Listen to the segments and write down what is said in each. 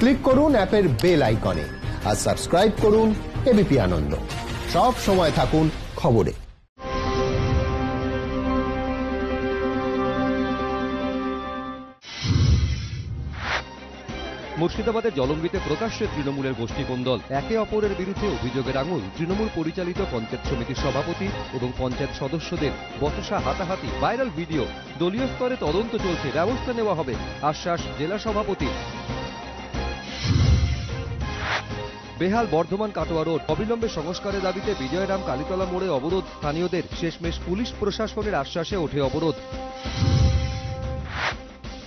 Click করুন অ্যাপের bell আইকনে আর সাবস্ক্রাইব করুন এবিপি আনন্দ। সব সময় থাকুন খবরে। মুর্শিদাবাদের জলঙ্গিতে প্রকাশ্যে তৃণমূলের গোষ্ঠীকোন্দল। একে অপরের বিরুদ্ধে অভিযোগের আঙুল। তৃণমূল পরিচালিত পঞ্চায়েত সমিতির সভাপতি এবং পঞ্চায়েত সদস্যদের বচসা হাতাহাতি, ভাইরাল ভিডিও। দলীয় স্তরে তদন্ত চলছে, ব্যবস্থা নেওয়া হবে, আশ্বাস জেলা সভাপতি বেহাল বর্ধমান কাটোয়া রোড অবিলম্বে সংস্কারের দাবিতে বিজয়রাম কালীতলা মোড়ে অবরোধ। স্থানীয়দের শেষমেশ পুলিশ প্রশাসনের আশ্বাসে ওঠে অবরোধ।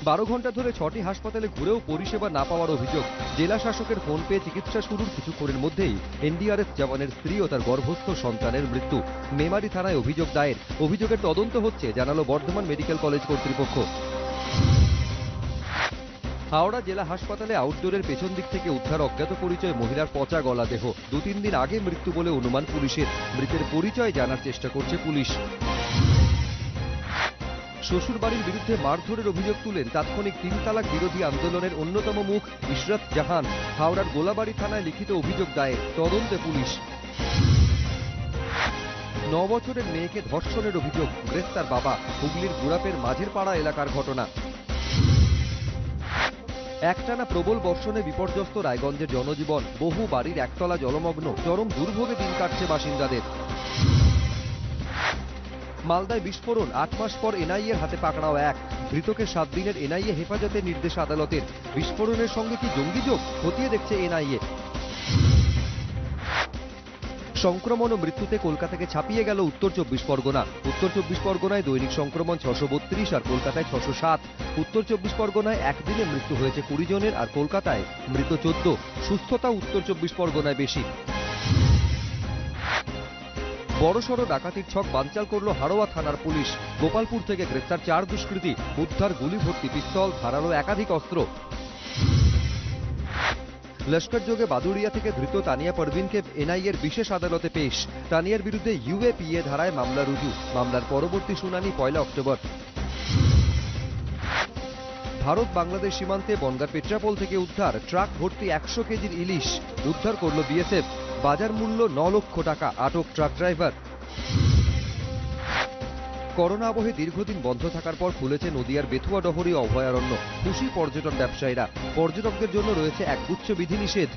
বারো ঘণ্টা ধরে ছটি হাসপাতালে ঘুরেও পরিষেবা না পাওয়ার অভিযোগ। জেলা শাসকের ফোন পেয়ে চিকিৎসা শুরুর কিছুক্ষণের মধ্যেই এনডিআরএফ জওয়ানের স্ত্রী ও তার গর্ভস্থ সন্তানের মৃত্যু। মেমারি থানায় অভিযোগ দায়ের। অভিযোগের তদন্ত হচ্ছে, জানালো বর্ধমান মেডিকেল কলেজ কর্তৃপক্ষ। হাওড়া জেলা হাসপাতালে আউটডোরের পেছন দিক থেকে উদ্ধার অজ্ঞাত পরিচয় মহিলার পচা গলা দেহ। দু তিন দিন আগে মৃত্যু বলে অনুমান পুলিশের। মৃতের পরিচয় জানার চেষ্টা করছে পুলিশ। শ্বশুর বাড়ির বিরুদ্ধে মারধরের অভিযোগ তুলেন তাৎক্ষণিক তিন তালাক বিরোধী আন্দোলনের অন্যতম মুখ ইশরাত জাহান। হাওড়ার গোলাবাড়ি থানায় লিখিত অভিযোগ দায়ের, তদন্তে পুলিশ। ন বছরের মেয়েকে ধর্ষণের অভিযোগ, গ্রেফতার বাবা, হুগলির গুড়াপের মাঝের পাড়া এলাকার ঘটনা। একটানা প্রবল বর্ষণে বিপর্যস্ত রায়গঞ্জের জনজীবন। বহু বাড়ির একতলা জলমগ্ন। চরম দুর্ভোগে দিন কাটছে বাসিন্দাদের। মালদায় বিস্ফোরণ। আট মাস পর এনআইএর হাতে পাকড়াও এক। ধৃতকে সাত দিনের এনআইএ হেফাজতের নির্দেশ আদালতের। বিস্ফোরণের সঙ্গে কি জঙ্গি যোগ? খতিয়ে দেখছে এনআইএ। সংক্রমণ ও মৃত্যুতে কলকাতাকে ছাপিয়ে গেল উত্তর চব্বিশ পরগনা। উত্তর চব্বিশ পরগনায় দৈনিক সংক্রমণ ছশো বত্রিশ আর কলকাতায় ছশো সাত। উত্তর চব্বিশ পরগনায় একদিনে মৃত্যু হয়েছে কুড়ি জনের আর কলকাতায় মৃত চোদ্দ। সুস্থতা উত্তর চব্বিশ পরগনায় বেশি। বড়সড় ডাকাতির ছক বানচাল করল হাড়োয়া থানার পুলিশ। গোপালপুর থেকে গ্রেপ্তার চার দুষ্কৃতী। উদ্ধার গুলি ভর্তি পিস্তল, ধারালো একাধিক অস্ত্র। লস্কর যোগে বাদুড়িয়া থেকে ধৃত তানিয়া পারভিনকে এনআইএর বিশেষ আদালতে পেশ। তানিয়ার বিরুদ্ধে ইউএপিএ ধারায় মামলা রুজু। মামলার পরবর্তী শুনানি পয়লা অক্টোবর। ভারত বাংলাদেশ সীমান্তে বনগার পেট্রাপোল থেকে উদ্ধার, ট্রাক ভর্তি একশো কেজির ইলিশ উদ্ধার করল বিএসএফ। বাজার মূল্য ন লক্ষ টাকা, আটক ট্রাক ড্রাইভার। করোনা আবহে দীর্ঘদিন বন্ধ থাকার পর খুলেছে নদিয়ার বেথুয়া ডহরি অভয়ারণ্য। খুশি পর্যটন ব্যবসায়ীরা। পর্যটকদের জন্য রয়েছে এক গুচ্ছ বিধিনিষেধ